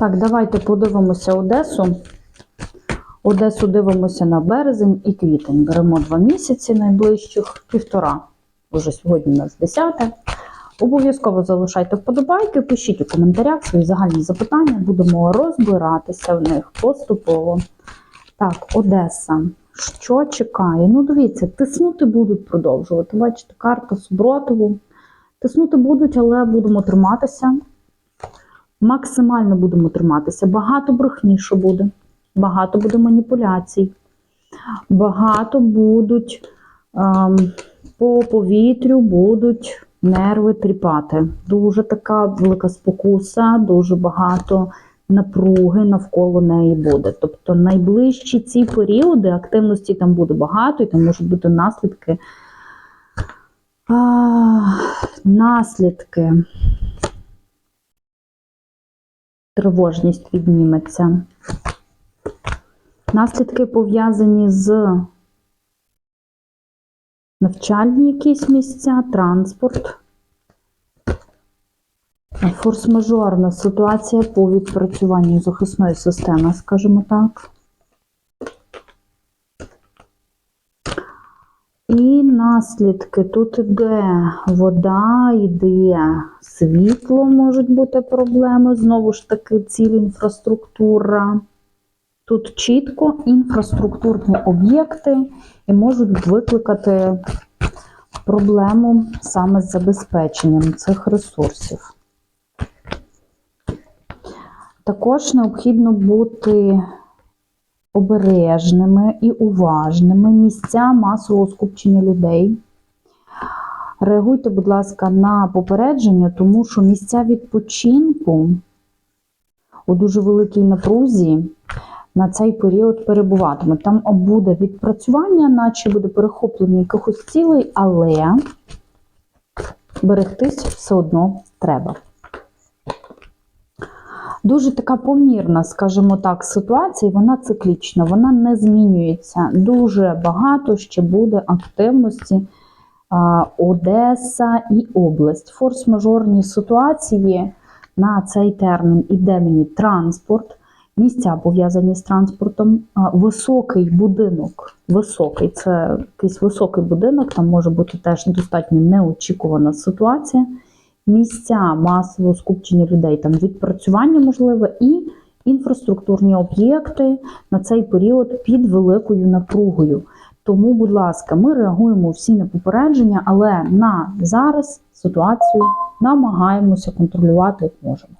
Так, давайте подивимося Одесу. Одесу дивимося на березень і квітень. Беремо два місяці найближчих, півтора. Уже сьогодні у нас 10. Обов'язково залишайте вподобайки, пишіть у коментарях свої загальні запитання, будемо розбиратися в них поступово. Так, Одеса. Що чекає? Ну, дивіться, тиснути будуть продовжувати. Бачите, карта Суботову. Тиснути будуть, але будемо триматися. Максимально будемо триматися. Багато брехні, що буде, багато буде маніпуляцій, багато будуть ем, по повітрю будуть нерви тріпати. Дуже така велика спокуса, дуже багато напруги навколо неї буде. Тобто найближчі ці періоди активності там буде багато, і там можуть бути наслідки. А, наслідки. Тривожність відніметься. Наслідки пов'язані з навчальні якісь місця, транспорт. Форс-мажорна ситуація по відпрацюванню захисної системи, скажімо так. І наслідки. Тут іде вода, йде світло, можуть бути проблеми. Знову ж таки, ціль інфраструктура. Тут чітко інфраструктурні об'єкти і можуть викликати проблему саме з забезпеченням цих ресурсів. Також необхідно бути обережними і уважними. Місця масового скупчення людей. Реагуйте, будь ласка, на попередження, тому що місця відпочинку у дуже великій напрузі на цей період перебуватимуть. Там буде відпрацювання, наче буде перехоплення якихось цілей, але берегтись все одно треба. Дуже така помірна, скажімо так, ситуація, вона циклічна, вона не змінюється. Дуже багато ще буде активності Одеса і область. Форс-мажорні ситуації на цей термін іде мені транспорт, місця пов'язані з транспортом, високий будинок. Високий, це якийсь високий будинок, там може бути теж достатньо неочікувана ситуація місця масового скупчення людей, там відпрацювання можливе і інфраструктурні об'єкти на цей період під великою напругою. Тому, будь ласка, ми реагуємо всі на попередження, але на зараз ситуацію намагаємося контролювати як можемо.